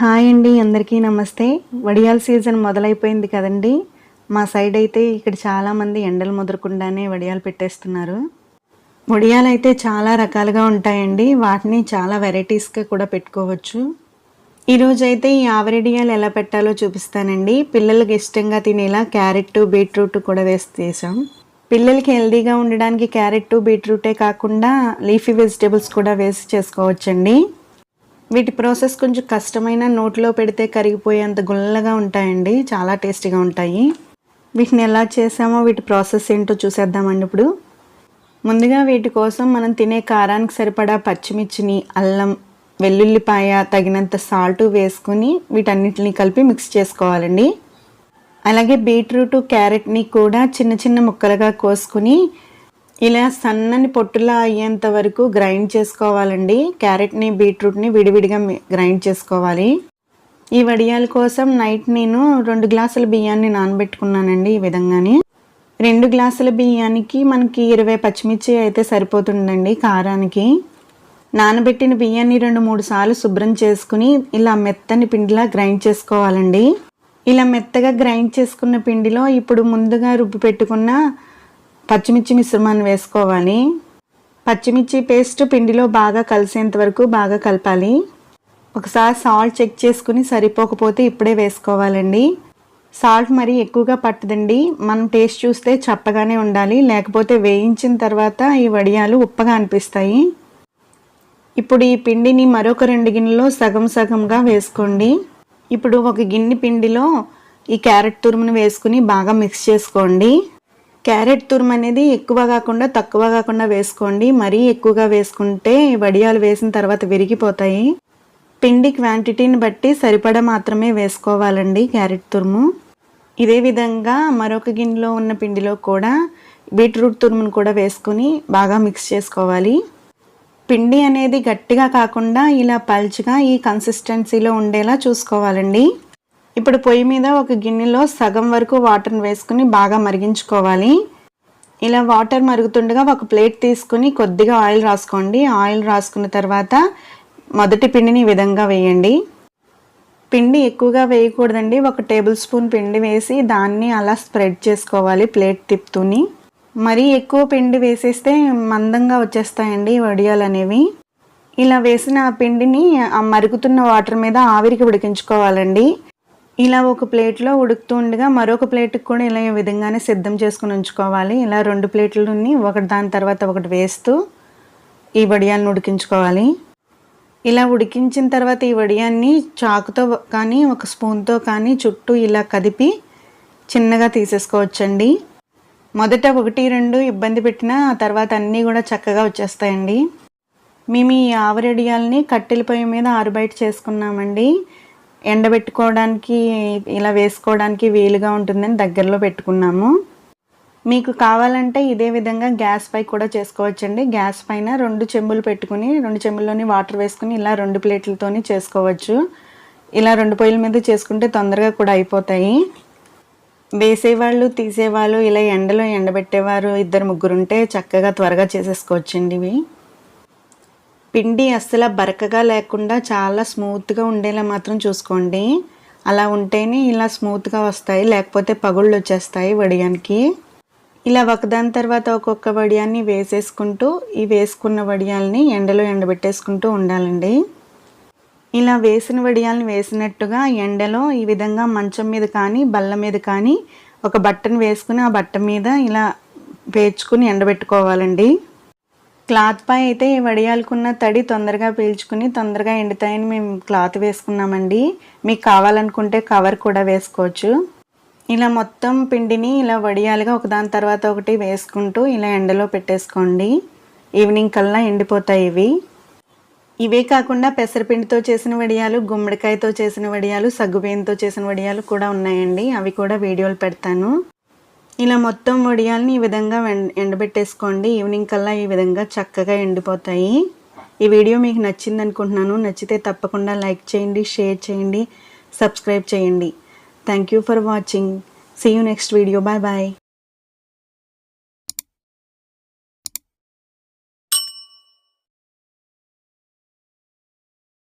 Hi అండి అందరికీ నమస్తే. వడియాల సీజన్ మొదలైపోయింది కదండి. మా సైడ్ అయితే ఇక్కడ చాలామంది ఎండలు ముదరకుండానే వడియాలు పెట్టేస్తున్నారు. వడియాలు అయితే చాలా రకాలుగా ఉంటాయండి. వాటిని చాలా వెరైటీస్గా కూడా పెట్టుకోవచ్చు. ఈరోజు అయితే ఈ ఆవరెడియాలు ఎలా పెట్టాలో చూపిస్తానండి. పిల్లలకి ఇష్టంగా తినేలా క్యారెట్ బీట్రూట్ కూడా వేసి చేసాం పిల్లలకి హెల్దీగా ఉండడానికి క్యారెట్ బీట్రూటే కాకుండా లీఫీ వెజిటేబుల్స్ కూడా వేసి చేసుకోవచ్చండి. వీటి ప్రాసెస్ కొంచెం కష్టమైన నోట్లో పెడితే కరిగిపోయేంత గుల్లగా ఉంటాయండి. చాలా టేస్టీగా ఉంటాయి. వీటిని ఎలా చేసామో వీటి ప్రాసెస్ ఏంటో చూసేద్దామండి ఇప్పుడు. ముందుగా వీటి కోసం మనం తినే కారానికి సరిపడా పచ్చిమిర్చిని అల్లం వెల్లుల్లిపాయ తగినంత సాల్ట్ వేసుకుని వీటన్నిటిని కలిపి మిక్స్ చేసుకోవాలండి. అలాగే బీట్రూట్ క్యారెట్ని కూడా చిన్న చిన్న ముక్కలుగా కోసుకుని ఇలా సన్నని పొట్టులా అయ్యేంత వరకు గ్రైండ్ చేసుకోవాలండి. క్యారెట్ని బీట్రూట్ని విడివిడిగా గ్రైండ్ చేసుకోవాలి. ఈ వడియాల కోసం నైట్ నేను రెండు గ్లాసుల బియ్యాన్ని నానబెట్టుకున్నానండి ఈ విధంగానే. రెండు గ్లాసుల బియ్యానికి మనకి ఇరవై పచ్చిమిర్చి అయితే సరిపోతుందండి కారానికి. నానబెట్టిన బియ్యాన్ని రెండు మూడు సార్లు శుభ్రం చేసుకుని ఇలా మెత్తని పిండిలా గ్రైండ్ చేసుకోవాలండి. ఇలా మెత్తగా గ్రైండ్ చేసుకున్న పిండిలో ఇప్పుడు ముందుగా రుబ్బి పెట్టుకున్న పచ్చిమిర్చి మిశ్రమాన్ని వేసుకోవాలి. పచ్చిమిర్చి పేస్ట్ పిండిలో బాగా కలిసేంత వరకు బాగా కలపాలి. ఒకసారి సాల్ట్ చెక్ చేసుకుని సరిపోకపోతే ఇప్పుడే వేసుకోవాలండి. సాల్ట్ మరీ ఎక్కువగా పట్టదండి. మనం టేస్ట్ చూస్తే చప్పగానే ఉండాలి. లేకపోతే వేయించిన తర్వాత ఈ వడియాలు ఉప్పగా అనిపిస్తాయి. ఇప్పుడు ఈ పిండిని మరొక రెండు గిన్నెలో సగం సగంగా వేసుకోండి. ఇప్పుడు ఒక గిన్నె పిండిలో ఈ క్యారెట్ తురుమును వేసుకుని బాగా మిక్స్ చేసుకోండి. క్యారెట్ తురుము అనేది ఎక్కువ కాకుండా తక్కువ కాకుండా వేసుకోండి. మరీ ఎక్కువగా వేసుకుంటే వడియాలు వేసిన తర్వాత విరిగిపోతాయి. పిండి క్వాంటిటీని బట్టి సరిపడా మాత్రమే వేసుకోవాలండి క్యారెట్ తురుము. ఇదే విధంగా మరొక గిన్నెలో ఉన్న పిండిలో కూడా బీట్రూట్ తురుమును కూడా వేసుకుని బాగా మిక్స్ చేసుకోవాలి. పిండి అనేది గట్టిగా కాకుండా ఇలా పల్చగా ఈ కన్సిస్టెన్సీలో ఉండేలా చూసుకోవాలండి. ఇప్పుడు పొయ్యి మీద ఒక గిన్నెలో సగం వరకు వాటర్ని వేసుకుని బాగా మరిగించుకోవాలి. ఇలా వాటర్ మరుగుతుండగా ఒక ప్లేట్ తీసుకుని కొద్దిగా ఆయిల్ రాసుకోండి. ఆయిల్ రాసుకున్న తర్వాత మొదటి పిండిని ఈ విధంగా వేయండి. పిండి ఎక్కువగా వేయకూడదండి. ఒక టేబుల్ స్పూన్ పిండి వేసి దాన్ని అలా స్ప్రెడ్ చేసుకోవాలి ప్లేట్ తిప్పుతూని. మరీ ఎక్కువ పిండి వేసేస్తే మందంగా వచ్చేస్తాయండి వడియాలు అనేవి. ఇలా వేసిన ఆ పిండిని ఆ మరుగుతున్న వాటర్ మీద ఆవిరికి ఉడికించుకోవాలండి. ఇలా ఒక ప్లేట్లో ఉడుకుతూ ఉండగా మరొక ప్లేట్కి కూడా ఇలా ఈ విధంగానే సిద్ధం చేసుకుని ఉంచుకోవాలి. ఇలా రెండు ప్లేట్లని ఒకటి దాని తర్వాత ఒకటి వేస్తూ ఈ వడియాన్ని ఉడికించుకోవాలి. ఇలా ఉడికించిన తర్వాత ఈ వడియాన్ని చాకుతో కానీ ఒక స్పూన్తో కానీ చుట్టూ ఇలా కదిపి చిన్నగా తీసేసుకోవచ్చండి. మొదట ఒకటి రెండు ఇబ్బంది పెట్టినా ఆ తర్వాత అన్నీ కూడా చక్కగా వచ్చేస్తాయండి. మేము ఈ ఆవరెడియాల్ని కట్టెల పొయ్యి మీద ఆరుబయట చేసుకున్నామండి. ఎండబెట్టుకోవడానికి ఇలా వేసుకోవడానికి వీలుగా ఉంటుందని దగ్గరలో పెట్టుకున్నాము. మీకు కావాలంటే ఇదే విధంగా గ్యాస్ పై కూడా చేసుకోవచ్చండి. గ్యాస్ పైన రెండు చెంబులు పెట్టుకుని రెండు చెంబుల్లోని వాటర్ వేసుకుని ఇలా రెండు ప్లేట్లతోని చేసుకోవచ్చు. ఇలా రెండు పొయ్యిల మీద చేసుకుంటే తొందరగా కూడా అయిపోతాయి. వేసేవాళ్ళు తీసేవాళ్ళు ఇలా ఎండలో ఎండబెట్టేవారు ఇద్దరు ముగ్గురు ఉంటే చక్కగా త్వరగా చేసేసుకోవచ్చండి ఇవి. పిండి అస్సలు బరకగా లేకుండా చాలా స్మూత్గా ఉండేలా మాత్రం చూసుకోండి. అలా ఉంటేనే ఇలా స్మూత్గా వస్తాయి లేకపోతే పగుళ్ళు వచ్చేస్తాయి వడియానికి. ఇలా ఒకదాని తర్వాత ఒక్కొక్క వడియాన్ని వేసేసుకుంటూ ఈ వేసుకున్న వడియాల్ని ఎండలో ఎండబెట్టేసుకుంటూ ఉండాలండి. ఇలా వేసిన వడియాల్ని వేసినట్టుగా ఎండలో ఈ విధంగా మంచం మీద కానీ బల్ల మీద కానీ ఒక బట్టను వేసుకుని ఆ బట్ట మీద ఇలా పేర్చుకుని ఎండబెట్టుకోవాలండి. క్లాత్ పై అయితే వడియాలకున్న తడి తొందరగా పీల్చుకుని తొందరగా ఎండుతాయని మేము క్లాత్ వేసుకున్నామండి. మీకు కావాలనుకుంటే కవర్ కూడా వేసుకోవచ్చు. ఇలా మొత్తం పిండిని ఇలా వడియాలుగా ఒకదాని తర్వాత ఒకటి వేసుకుంటూ ఇలా ఎండలో పెట్టేసుకోండి. ఈవినింగ్ కల్లా ఎండిపోతాయి ఇవి. ఇవే కాకుండా పెసరపిండితో చేసిన వడియాలు గుమ్మడికాయతో చేసిన వడియాలు సగ్గుబియ్యంతో చేసిన వడియాలు కూడా ఉన్నాయండి. అవి కూడా వీడియోలు పెడతాను. ఇలా మొత్తం వడియాలని ఈ విధంగా ఎండబెట్టేసుకోండి. ఈవినింగ్ కల్లా ఈ విధంగా చక్కగా ఎండిపోతాయి. ఈ వీడియో మీకు నచ్చింది అనుకుంటున్నాను. నచ్చితే తప్పకుండా లైక్ చేయండి షేర్ చేయండి సబ్స్క్రైబ్ చేయండి. Thank you for watching see you next video bye bye